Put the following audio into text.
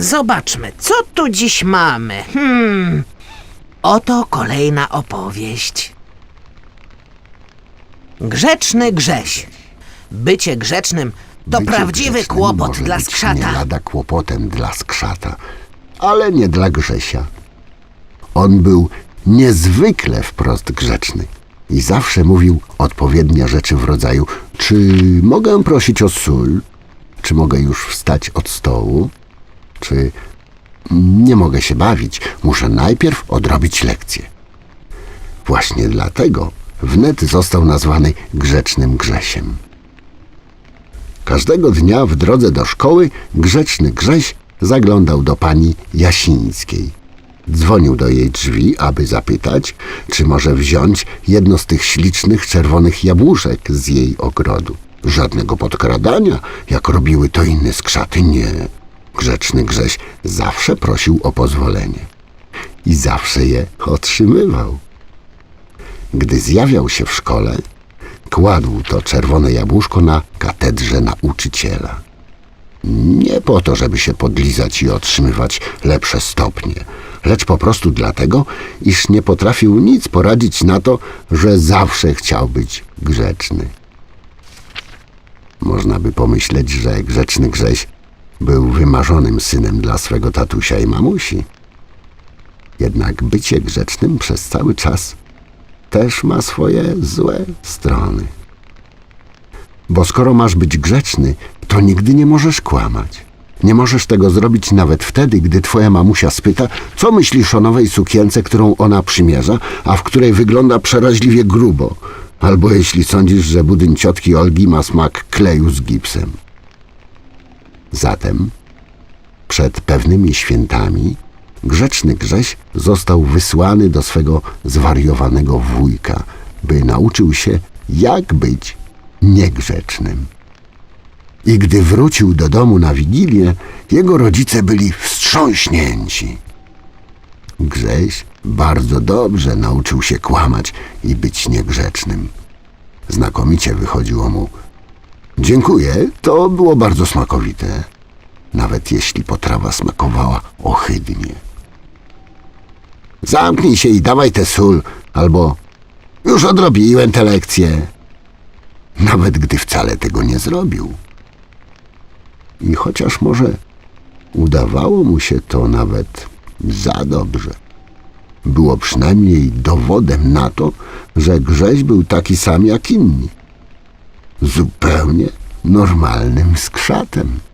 Zobaczmy, co tu dziś mamy. Hmm. Oto kolejna opowieść. Grzeczny Grześ. Bycie grzecznym to Bycie prawdziwy grzecznym kłopot może dla być Nie skrzata. lada kłopotem dla skrzata, ale nie dla Grzesia. On był niezwykle wprost grzeczny i zawsze mówił odpowiednie rzeczy w rodzaju czy mogę prosić o sól? Czy mogę już wstać od stołu? Czy nie mogę się bawić, muszę najpierw odrobić lekcję. Właśnie dlatego wnet został nazwany grzecznym Grzesiem. Każdego dnia w drodze do szkoły grzeczny Grześ zaglądał do pani Jasińskiej. Dzwonił do jej drzwi, aby zapytać, czy może wziąć jedno z tych ślicznych czerwonych jabłuszek z jej ogrodu. Żadnego podkradania, jak robiły to inne skrzaty, nie. Grzeczny Grześ zawsze prosił o pozwolenie i zawsze je otrzymywał. Gdy zjawiał się w szkole, kładł to czerwone jabłuszko na katedrze nauczyciela. Nie po to, żeby się podlizać i otrzymywać lepsze stopnie, lecz po prostu dlatego, iż nie potrafił nic poradzić na to, że zawsze chciał być grzeczny. Można by pomyśleć, że grzeczny Grześ był wymarzonym synem dla swego tatusia i mamusi. Jednak bycie grzecznym przez cały czas też ma swoje złe strony. Bo skoro masz być grzeczny, to nigdy nie możesz kłamać. Nie możesz tego zrobić nawet wtedy, gdy twoja mamusia spyta, co myślisz o nowej sukience, którą ona przymierza, a w której wygląda przeraźliwie grubo. Albo jeśli sądzisz, że budyń ciotki Olgi ma smak kleju z gipsem. Zatem, przed pewnymi świętami, grzeczny Grześ został wysłany do swego zwariowanego wujka, by nauczył się, jak być niegrzecznym. I gdy wrócił do domu na Wigilię, jego rodzice byli wstrząśnięci. Grześ bardzo dobrze nauczył się kłamać i być niegrzecznym. Znakomicie wychodziło mu. Dziękuję, to było bardzo smakowite. Nawet jeśli potrawa smakowała ohydnie. Zamknij się i dawaj tę sól, albo już odrobiłem tę lekcję. Nawet gdy wcale tego nie zrobił. I chociaż może udawało mu się to nawet za dobrze, było przynajmniej dowodem na to, że Grześ był taki sam jak inni. Zupełnie normalnym skrzatem.